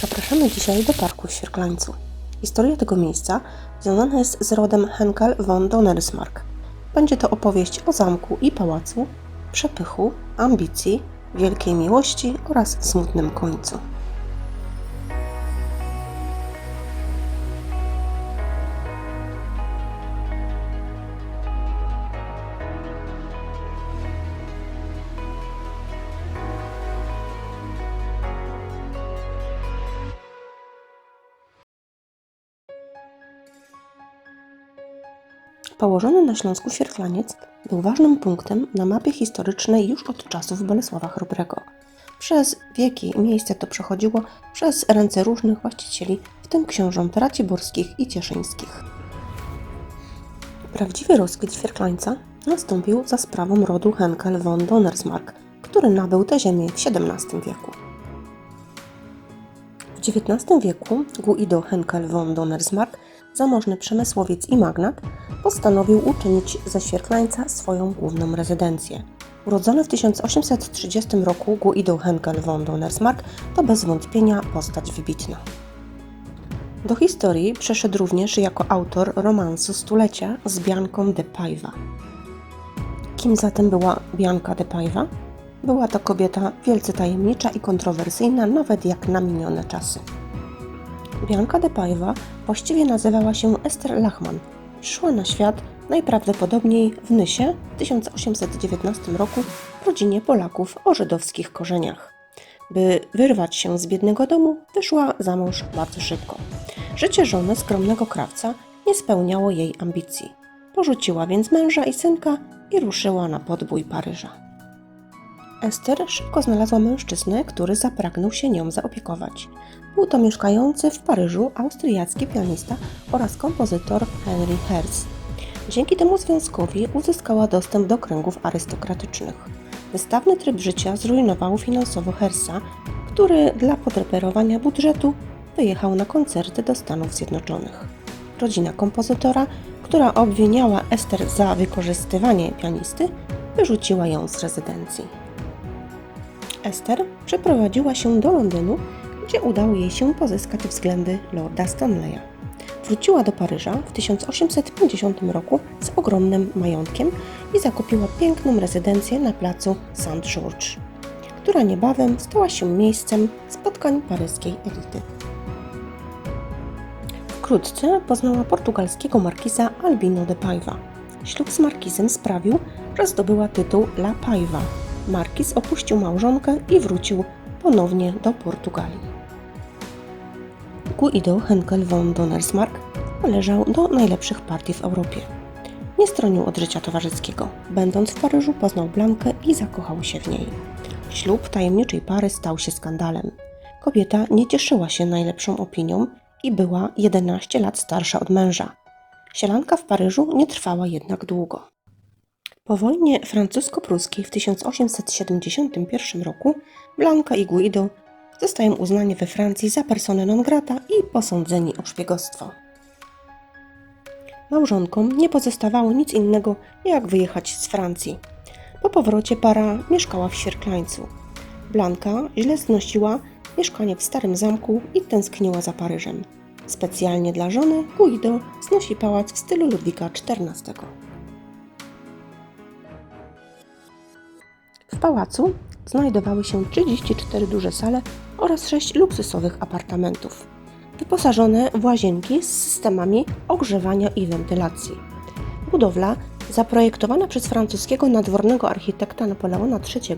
Zapraszamy dzisiaj do parku w Świerklańcu. Historia tego miejsca związana jest z rodem Henkel von Donnersmarck. Będzie to opowieść o zamku i pałacu, przepychu, ambicji, wielkiej miłości oraz smutnym końcu. Położony na Śląsku Świerklaniec był ważnym punktem na mapie historycznej już od czasów Bolesława Chrobrego. Przez wieki miejsce to przechodziło przez ręce różnych właścicieli, w tym książąt raciborskich i cieszyńskich. Prawdziwy rozkwit Świerklańca nastąpił za sprawą rodu Henkel von Donnersmarck, który nabył tę ziemię w XVII wieku. W XIX wieku Guido Henkel von Donnersmarck, zamożny przemysłowiec i magnat, postanowił uczynić ze Świerklańca swoją główną rezydencję. Urodzony w 1830 roku Guido Henkel von Donnersmarck to bez wątpienia postać wybitna. Do historii przeszedł również jako autor romansu Stulecia z Bianką de Paiva. Kim zatem była Bianka de Paiva? Była to kobieta wielce tajemnicza i kontrowersyjna, nawet jak na minione czasy. Bianka de Paiva właściwie nazywała się Esther Lachman. Przyszła na świat najprawdopodobniej w Nysie w 1819 roku w rodzinie Polaków o żydowskich korzeniach. By wyrwać się z biednego domu, wyszła za mąż bardzo szybko. Życie żony skromnego krawca nie spełniało jej ambicji. Porzuciła więc męża i synka i ruszyła na podbój Paryża. Ester szybko znalazła mężczyznę, który zapragnął się nią zaopiekować. Był to mieszkający w Paryżu austriacki pianista oraz kompozytor Henry Herz. Dzięki temu związkowi uzyskała dostęp do kręgów arystokratycznych. Wystawny tryb życia zrujnował finansowo Hersa, który dla podreperowania budżetu wyjechał na koncerty do Stanów Zjednoczonych. Rodzina kompozytora, która obwiniała Ester za wykorzystywanie pianisty, wyrzuciła ją z rezydencji. Ester przeprowadziła się do Londynu, gdzie udało jej się pozyskać względy Lorda Stanleya. Wróciła do Paryża w 1850 roku z ogromnym majątkiem i zakupiła piękną rezydencję na placu St. George, która niebawem stała się miejscem spotkań paryskiej elity. Wkrótce poznała portugalskiego markiza Albino de Paiva. Ślub z markizem sprawił, że zdobyła tytuł La Paiva. Markiz opuścił małżonkę i wrócił ponownie do Portugalii. Guido Henkel von Donnersmarck należał do najlepszych partii w Europie. Nie stronił od życia towarzyskiego. Będąc w Paryżu poznał Blankę i zakochał się w niej. Ślub tajemniczej pary stał się skandalem. Kobieta nie cieszyła się najlepszą opinią i była 11 lat starsza od męża. Sielanka w Paryżu nie trwała jednak długo. Po wojnie francusko-pruskiej w 1871 roku Blanka i Guido zostają uznani we Francji za personę non grata i posądzeni o szpiegostwo. Małżonkom nie pozostawało nic innego, jak wyjechać z Francji. Po powrocie para mieszkała w Świerklańcu. Blanka źle znosiła mieszkanie w starym zamku i tęskniła za Paryżem. Specjalnie dla żony Guido znosi pałac w stylu Ludwika XIV. W pałacu znajdowały się 34 duże sale oraz 6 luksusowych apartamentów, wyposażone w łazienki z systemami ogrzewania i wentylacji. Budowla, zaprojektowana przez francuskiego nadwornego architekta Napoleona III,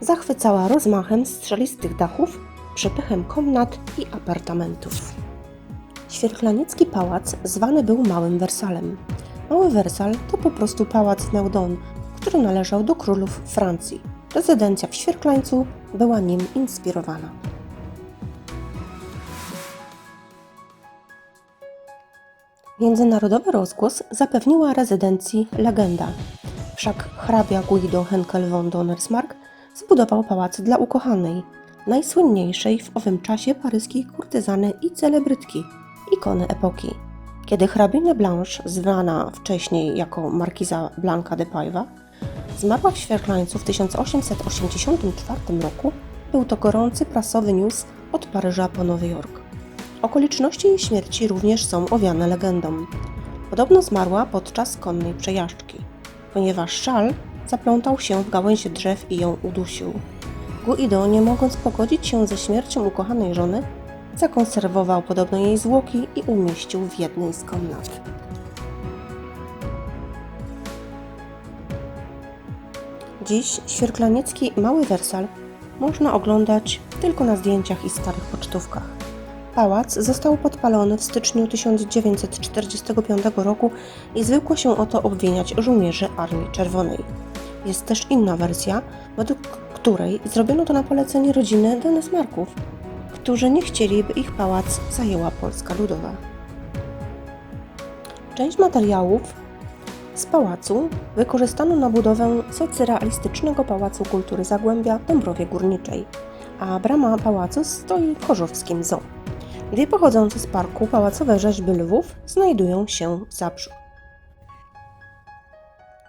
zachwycała rozmachem strzelistych dachów, przepychem komnat i apartamentów. Świerklaniecki pałac zwany był Małym Wersalem. Mały Wersal to po prostu pałac Meudon, który należał do królów Francji. Rezydencja w Świerklańcu była nim inspirowana. Międzynarodowy rozgłos zapewniła rezydencji legenda. Wszak hrabia Guido Henkel von Donnersmarck zbudował pałac dla ukochanej, najsłynniejszej w owym czasie paryskiej kurtyzany i celebrytki, ikony epoki. Kiedy hrabina Blanche, zwana wcześniej jako markiza Blanca de Paiva, Zmarła w Świerklańcu w 1884 roku. Był to gorący prasowy news od Paryża po Nowy Jork. Okoliczności jej śmierci również są owiane legendą. Podobno zmarła podczas konnej przejażdżki, ponieważ szal zaplątał się w gałęzie drzew i ją udusił. Guido, nie mogąc pogodzić się ze śmiercią ukochanej żony, zakonserwował podobno jej zwłoki i umieścił w jednej z komnat. Dziś świerklaniecki Mały Wersal można oglądać tylko na zdjęciach i starych pocztówkach. Pałac został podpalony w styczniu 1945 roku i zwykło się o to obwiniać żołnierzy Armii Czerwonej. Jest też inna wersja, według której zrobiono to na polecenie rodziny Denesmarków, którzy nie chcieli, by ich pałac zajęła Polska Ludowa. Część materiałów z pałacu wykorzystano na budowę socrealistycznego Pałacu Kultury Zagłębia w Dąbrowie Górniczej, a brama pałacu stoi w Chorzowskim Zoo. Dwie pochodzące z parku pałacowe rzeźby lwów znajdują się w Zabrzu.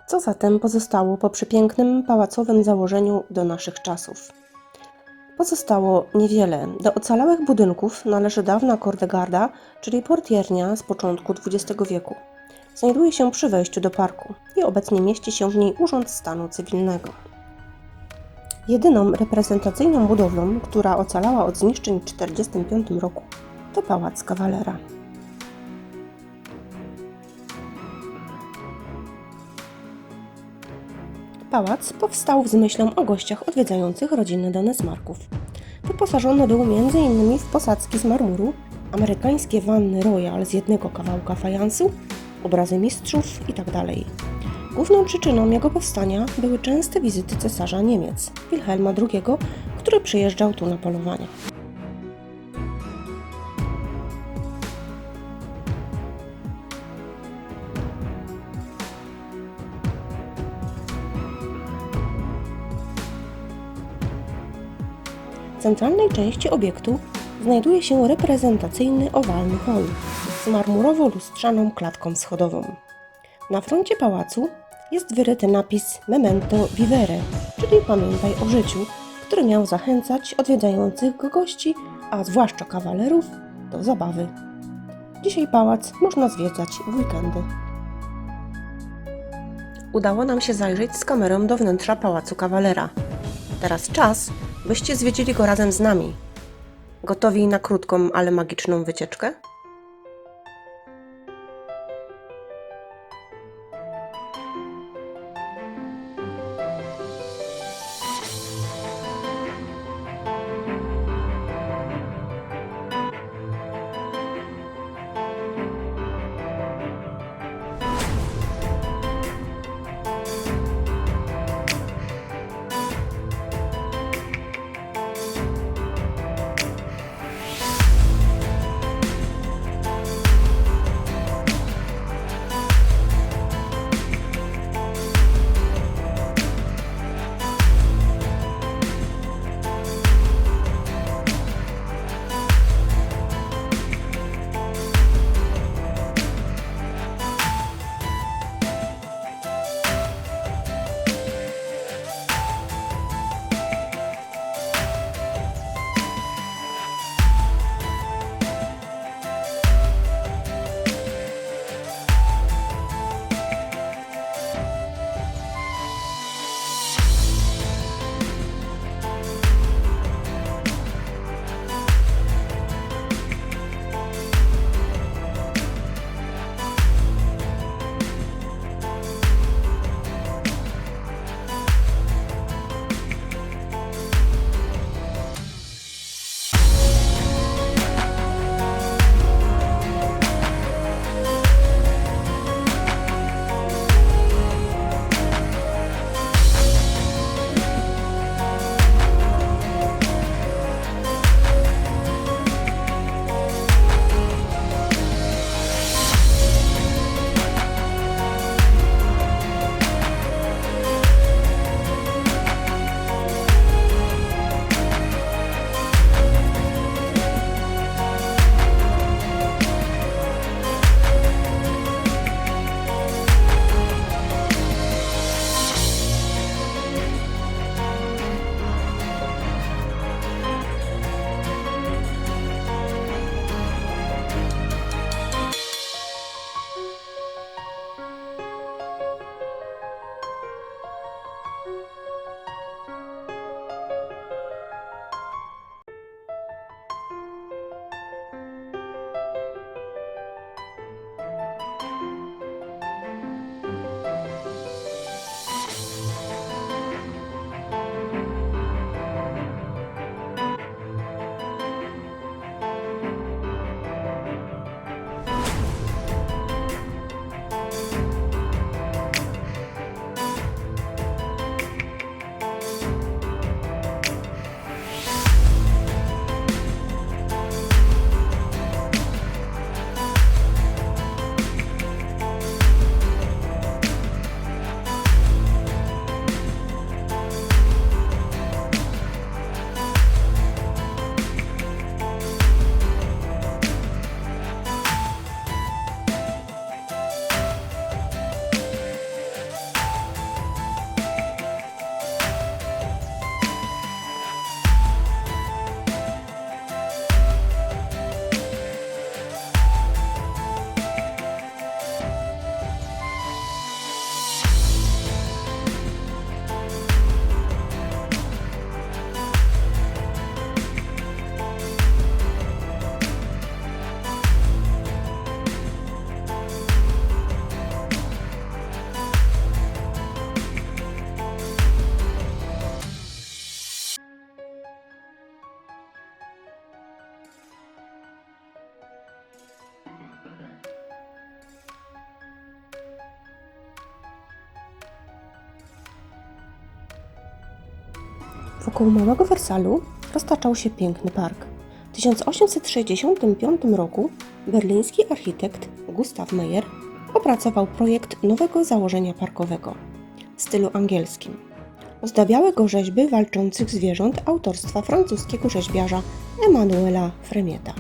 Co zatem pozostało po przepięknym pałacowym założeniu do naszych czasów? Pozostało niewiele. Do ocalałych budynków należy dawna kordegarda, czyli portiernia z początku XX wieku. Znajduje się przy wejściu do parku i obecnie mieści się w niej Urząd Stanu Cywilnego. Jedyną reprezentacyjną budowlą, która ocalała od zniszczeń w 1945 roku, to Pałac Kawalera. Pałac powstał z myślą o gościach odwiedzających rodzinę Denesmarków. Wyposażony był m.in. w posadzki z marmuru, amerykańskie wanny Royal z jednego kawałka fajansu, obrazy mistrzów itd. Główną przyczyną jego powstania były częste wizyty cesarza Niemiec, Wilhelma II, który przyjeżdżał tu na polowania. W centralnej części obiektu znajduje się reprezentacyjny owalny hol z marmurowo-lustrzaną klatką schodową. Na froncie pałacu jest wyryty napis Memento Vivere, czyli pamiętaj o życiu, który miał zachęcać odwiedzających go gości, a zwłaszcza kawalerów, do zabawy. Dzisiaj pałac można zwiedzać w weekendy. Udało nam się zajrzeć z kamerą do wnętrza pałacu kawalera. Teraz czas, byście zwiedzili go razem z nami. Gotowi na krótką, ale magiczną wycieczkę? Wokół Małego Wersalu roztaczał się piękny park. W 1865 roku berliński architekt Gustav Meyer opracował projekt nowego założenia parkowego w stylu angielskim. Ozdabiały go rzeźby walczących zwierząt autorstwa francuskiego rzeźbiarza Emanuela Fremieta.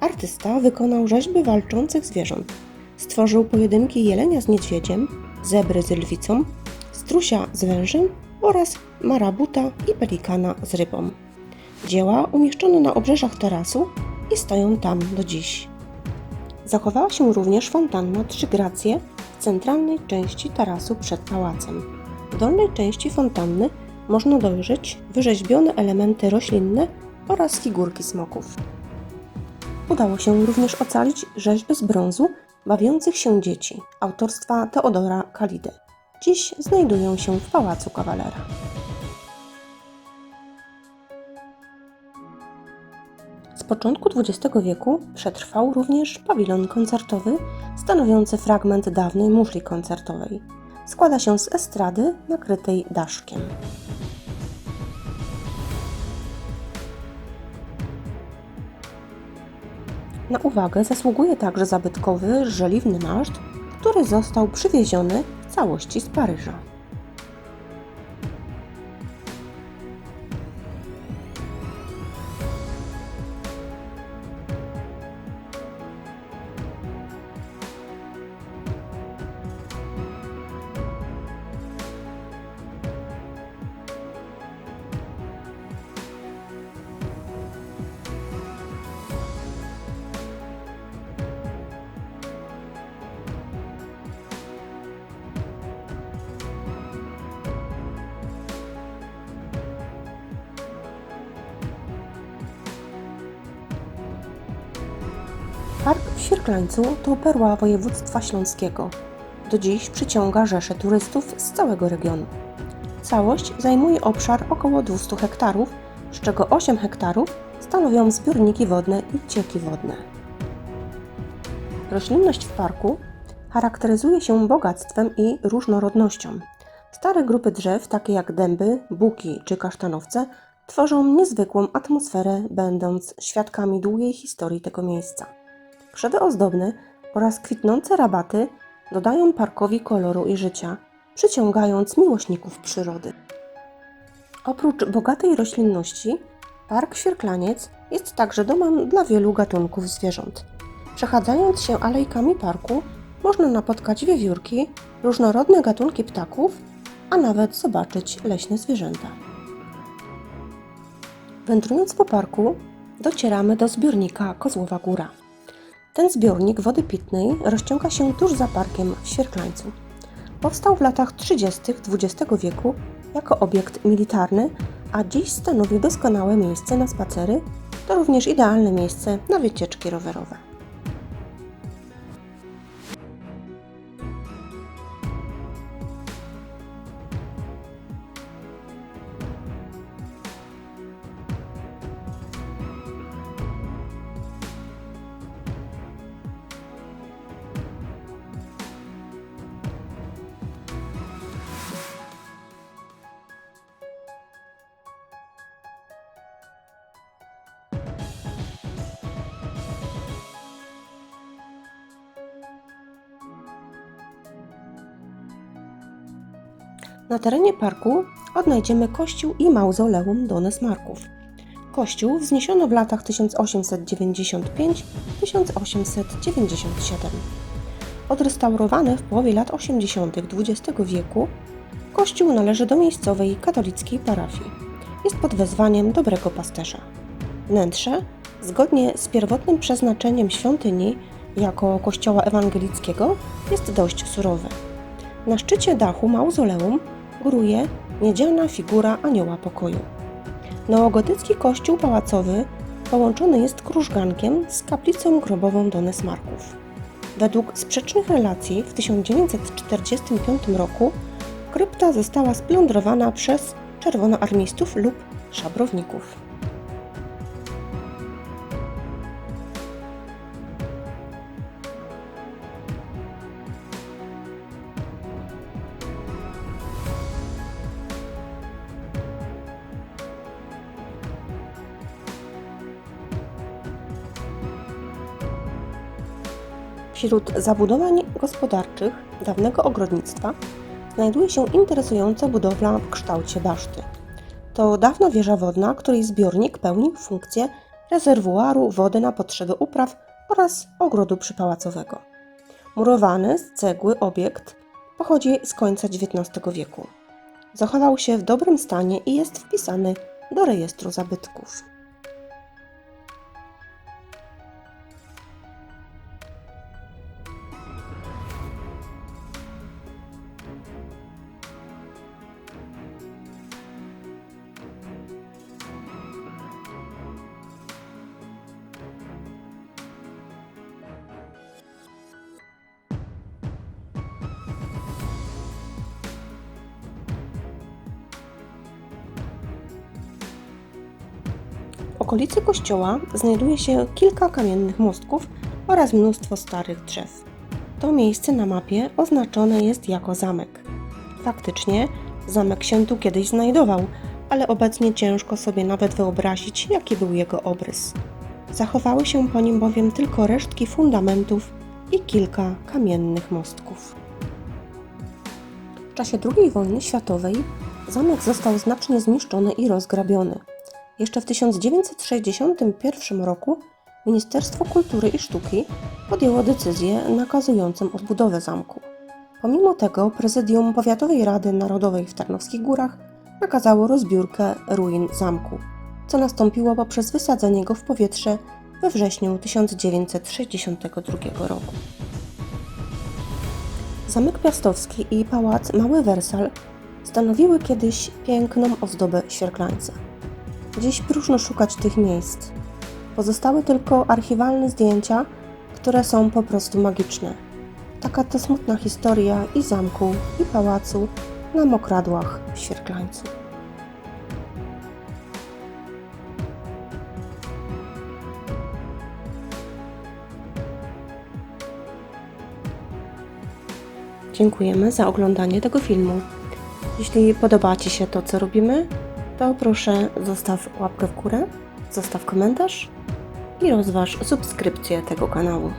Artysta wykonał rzeźby walczących zwierząt. Stworzył pojedynki jelenia z niedźwiedziem, zebry z lwicą, strusia z wężem oraz marabuta i pelikana z rybą. Dzieła umieszczono na obrzeżach tarasu i stoją tam do dziś. Zachowała się również fontanna Trzy Gracje w centralnej części tarasu przed pałacem. W dolnej części fontanny można dojrzeć wyrzeźbione elementy roślinne oraz figurki smoków. Udało się również ocalić rzeźby z brązu bawiących się dzieci autorstwa Teodora Kalidy. Dziś znajdują się w Pałacu Kawalera. Z początku XX wieku przetrwał również pawilon koncertowy stanowiący fragment dawnej muszli koncertowej. Składa się z estrady nakrytej daszkiem. Na uwagę zasługuje także zabytkowy żeliwny maszt, który został przywieziony całości z Paryża. W Świerklańcu to perła województwa śląskiego. Do dziś przyciąga rzesze turystów z całego regionu. Całość zajmuje obszar około 200 hektarów, z czego 8 hektarów stanowią zbiorniki wodne i cieki wodne. Roślinność w parku charakteryzuje się bogactwem i różnorodnością. Stare grupy drzew, takie jak dęby, buki czy kasztanowce, tworzą niezwykłą atmosferę, będąc świadkami długiej historii tego miejsca. Krzewy ozdobne oraz kwitnące rabaty dodają parkowi koloru i życia, przyciągając miłośników przyrody. Oprócz bogatej roślinności, Park Świerklaniec jest także domem dla wielu gatunków zwierząt. Przechadzając się alejkami parku, można napotkać wiewiórki, różnorodne gatunki ptaków, a nawet zobaczyć leśne zwierzęta. Wędrując po parku, docieramy do zbiornika Kozłowa Góra. Ten zbiornik wody pitnej rozciąga się tuż za parkiem w Świerklańcu. Powstał w latach 30. XX wieku jako obiekt militarny, a dziś stanowi doskonałe miejsce na spacery, to również idealne miejsce na wycieczki rowerowe. Na terenie parku odnajdziemy kościół i mauzoleum Donesmarków. Kościół wzniesiono w latach 1895-1897. Odrestaurowany w połowie lat 80. XX wieku, kościół należy do miejscowej katolickiej parafii. Jest pod wezwaniem dobrego pasterza. Wnętrze, zgodnie z pierwotnym przeznaczeniem świątyni jako kościoła ewangelickiego, jest dość surowe. Na szczycie dachu mauzoleum góruje miedziana figura anioła pokoju. Neogotycki kościół pałacowy połączony jest krużgankiem z kaplicą grobową Donesmarków. Według sprzecznych relacji w 1945 roku krypta została splądrowana przez czerwonoarmistów lub szabrowników. Wśród zabudowań gospodarczych dawnego ogrodnictwa znajduje się interesująca budowla w kształcie baszty. To dawna wieża wodna, której zbiornik pełnił funkcję rezerwuaru wody na potrzeby upraw oraz ogrodu przypałacowego. Murowany z cegły obiekt pochodzi z końca XIX wieku. Zachował się w dobrym stanie i jest wpisany do rejestru zabytków. Kościoła znajduje się kilka kamiennych mostków oraz mnóstwo starych drzew. To miejsce na mapie oznaczone jest jako zamek. Faktycznie, zamek się tu kiedyś znajdował, ale obecnie ciężko sobie nawet wyobrazić, jaki był jego obrys. Zachowały się po nim bowiem tylko resztki fundamentów i kilka kamiennych mostków. W czasie II wojny światowej zamek został znacznie zniszczony i rozgrabiony. Jeszcze w 1961 roku Ministerstwo Kultury i Sztuki podjęło decyzję nakazującą odbudowę zamku. Pomimo tego Prezydium Powiatowej Rady Narodowej w Tarnowskich Górach nakazało rozbiórkę ruin zamku, co nastąpiło poprzez wysadzenie go w powietrze we wrześniu 1962 roku. Zamek Piastowski i pałac Mały Wersal stanowiły kiedyś piękną ozdobę Świerklańca. Dziś próżno szukać tych miejsc. Pozostały tylko archiwalne zdjęcia, które są po prostu magiczne. Taka to smutna historia i zamku, i pałacu na mokradłach w Świerklańcu. Dziękujemy za oglądanie tego filmu. Jeśli podoba Ci się to, co robimy, to proszę zostaw łapkę w górę, zostaw komentarz i rozważ subskrypcję tego kanału.